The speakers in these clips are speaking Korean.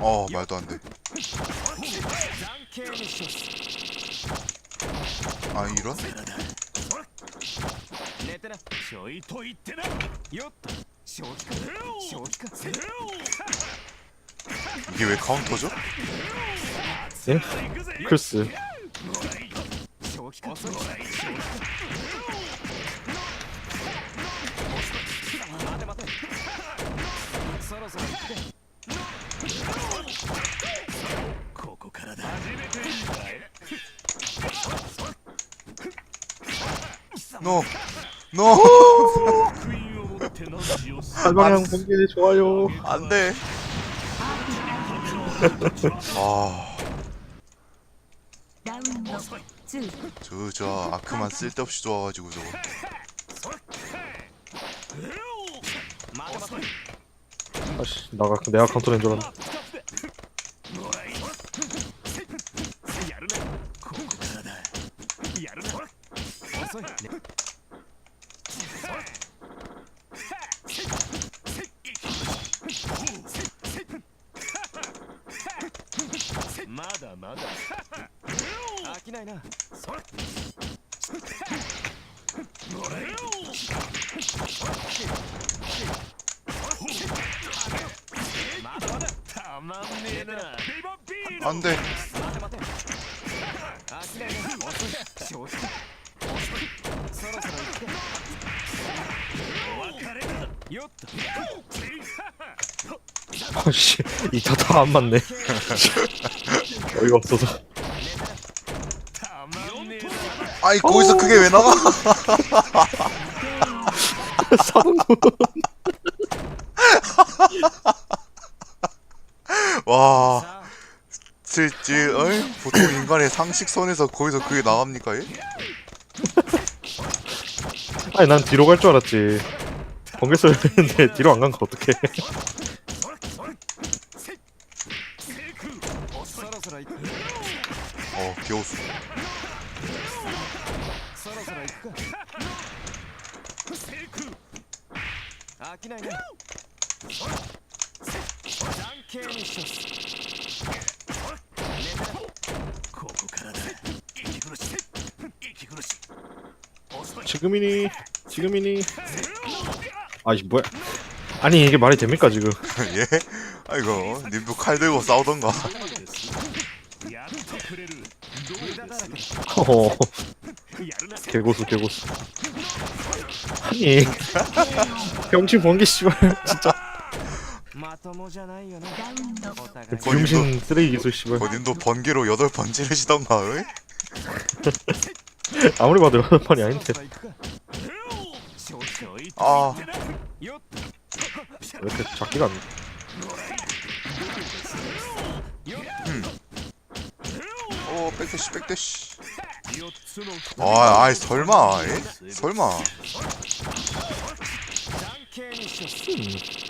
어 말도 안돼 아 이런? 이게 왜 카운터죠? 네? 예? 글쎄 ここからだ初めていいかい 노! 노! クイーンを持って何しよう 발방향 공개 좋아요 안돼 아 ラウンドツー 저, 저 아크만 쓸데없이 좋아가지고 저거 待て待て 아씨 나가 내가 컨트롤인 줄 알았네. 마다 마다. 아끼나이나. 안돼. 아씨 어, 이차 다안 맞네. 어이가 없어서. 아이 거기서 그게 왜 나가 사운드 와. 실지 어이? 보통 인간의 상식선에서 거기서 그게 나갑니까 얘? 아니 난 뒤로 갈 줄 알았지 번개 했는데 뒤로 안 간 거 어떡해 지금이니 지금이니 아이 뭐야 아니 이게 말이 됩니까 지금 예? 아이고 님도 칼 들고 싸우던가 やってくれる無駄だらけ 어 やるな 개고수 개고수 아니 병신 번개 씨발 진짜 まともじゃないよねラウンドお互い 병신 쓰레기 기술 씨발 어, 님도 번개로 여덟 번 찌르시던가 어이? 아무리 봐도 여섯 판이 아닌데. 아. 왜 이렇게 잡기가 안오 음. 백대시 백대시. 아 아이 설마 에? 설마. 음.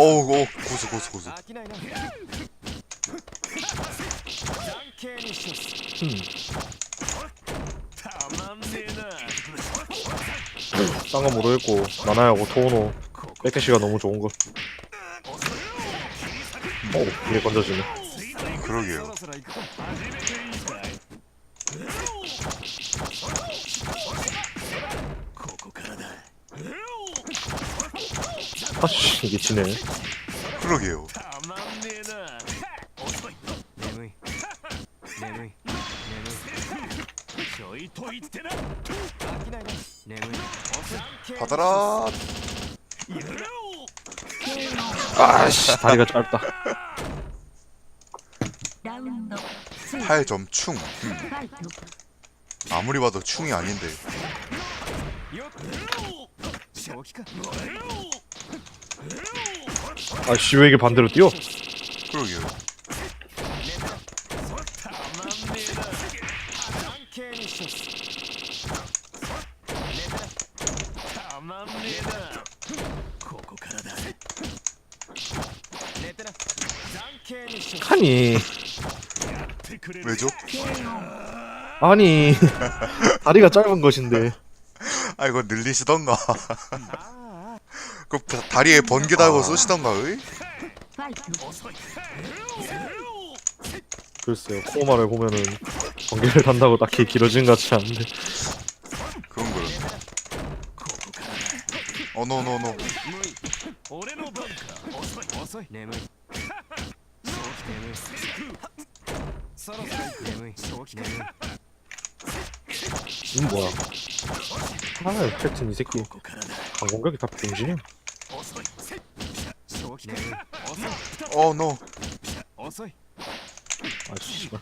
어우 어 고수 고수 고수. 음. 딴거 모르겠고 나나야고 토노. 백캐시가 너무 좋은 걸. 어우 이게 건져지네. 그러게요. 아씨 이게 지네 그러게요 たまんねえな眠い眠い眠い眠いちょいと 飽きないな眠い遅い 받아라 아씨 다리가 짧다 ラウンド2 8점 충 음, ファイト 아무리 봐도 충이 아닌데 よっ正気か 아씨 왜 이게 반대로 뛰어? 그러게요. 아니 왜죠? 아니 다리가 짧은 것인데 아 이거 늘리시던가 그 다- 다리에 번개 달고 쏘시던가 의? ファイト 遅い 글쎄요 코마를 보면은 번개를 단다고 딱히 길어진 것 같지 않은데 그런 거요 ここからだ 어노노노 無理俺の番か遅い遅い眠い正気眠いそろそろ眠い正気眠い 이 뭐야 아 팩튼 이 새끼 ここからだ 방공격이 다 병신이야 遅い正気眠い遅い 어, 노. 아 씨발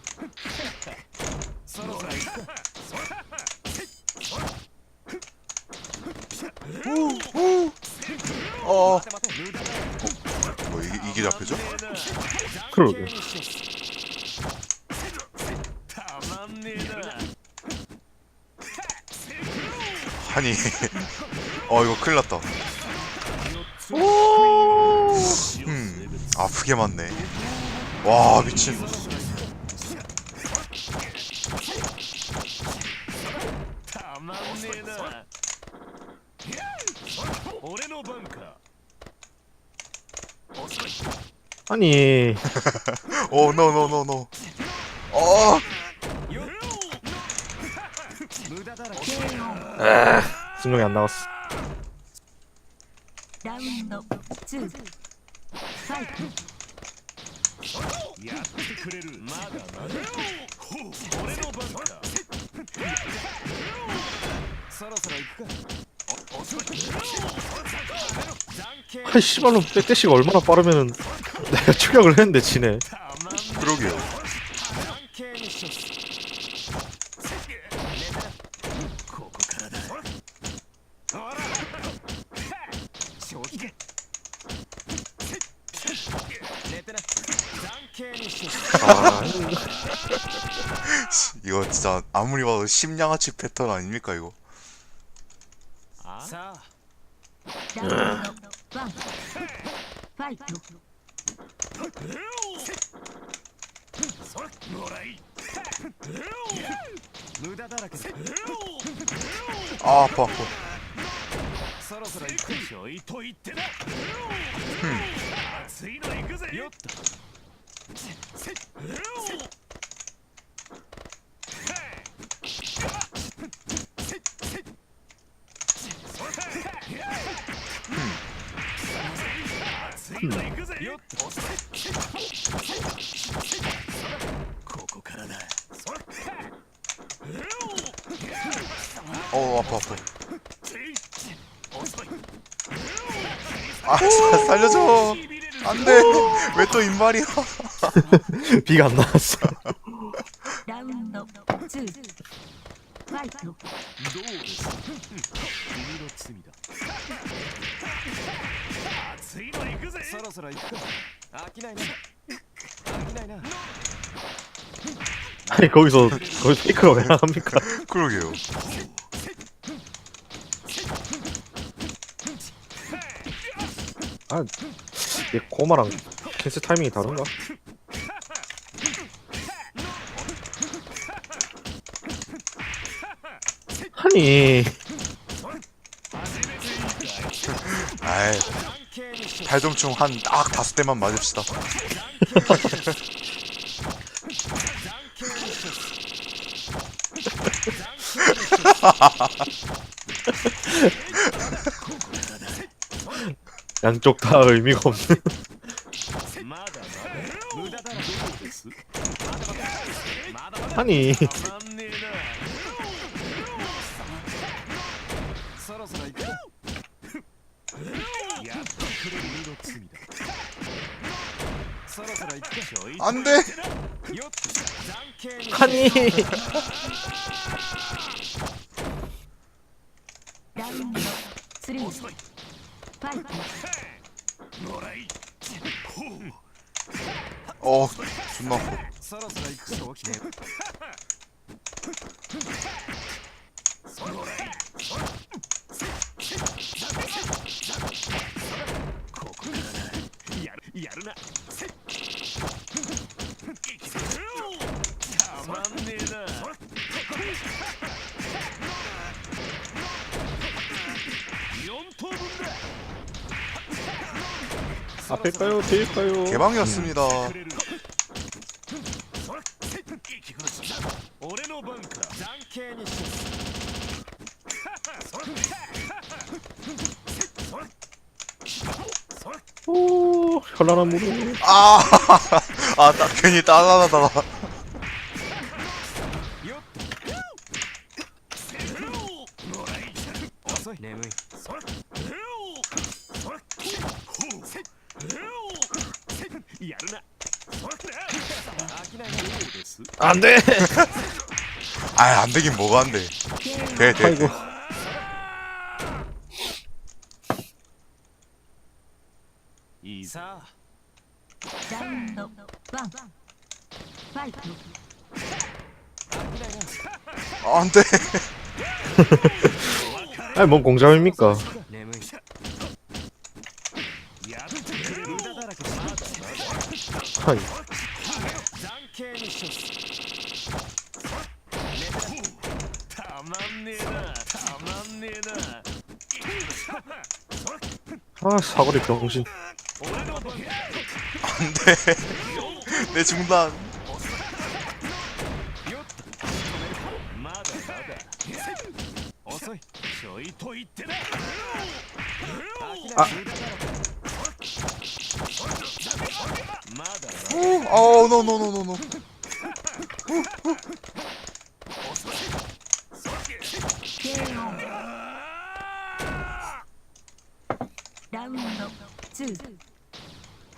어, 어, 뭐 이게, 이게 잡혀져? 그러게 아니, 어 이거 큰일 났다. 아프게 맞네. 와 미친. 아니. 오 노노노노 어! 아, 에, 순간이 안 나왔어. 라운드 2 やってくれるまだまだ俺の番かそろそろ行くかお遅い残形 아 씨발로 백대시가 얼마나 빠르면은 내가 추격을 했는데 지네 たまんね 그러게요 아, 이거 진짜 아무리 봐도 심양아치 패턴 아닙니까 이거? 아? 아 아파 아파. 흠. 아, 살려줘. 안돼. 왜 또 인말이야? 비가 안 나왔어. 아니 거기서 거기 피크가 왜 나갑니까? 그러게요. 아, 얘 고마랑 캐스 타이밍이 다른가? 아니 아이 関係にしよ 팔점충 한 딱 다섯 대만 맞읍시다 残形にしよ残 양쪽 다 의미가 없는 まだまだ無駄だらけですまだまだまだまだ 아니 たまん 안 돼. 아니 어, 존나 아파. 앞일까요 뒤일까요 개방이었습니다 くれる俺の番かじゃんけんにしよ 오 현란한 무릎 아, 아, 딱 괜히 따라하다 안 돼. 아, 안 되긴 뭐가 안 돼. 돼, 돼. 아이고. 돼. 이사. 안 돼. 아니 뭔 공잡입니까? 아니 아 사거리 병신 안돼 내 중단 아. 오, 어, 노노노노노.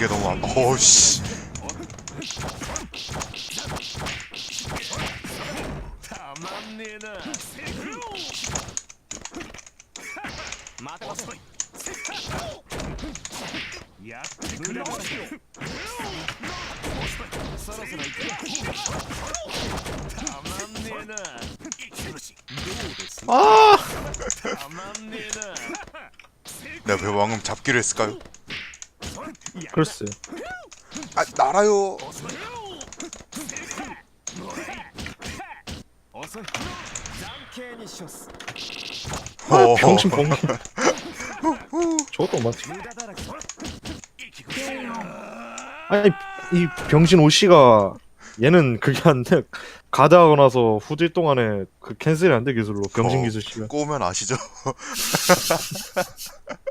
게 너무 안 어우씨 아! 내가 왜 방금 잡기로 했을까요? 글쎄. 아 날아요. 아, 어, 병신 봉. 저것도 맞지. 아니 이 병신 오씨가 얘는 그게 안 돼. 가다하고 나서 후딜 동안에 그 캔슬이 안 돼 기술로 병신 어, 기술 씨면 꼬면 아시죠?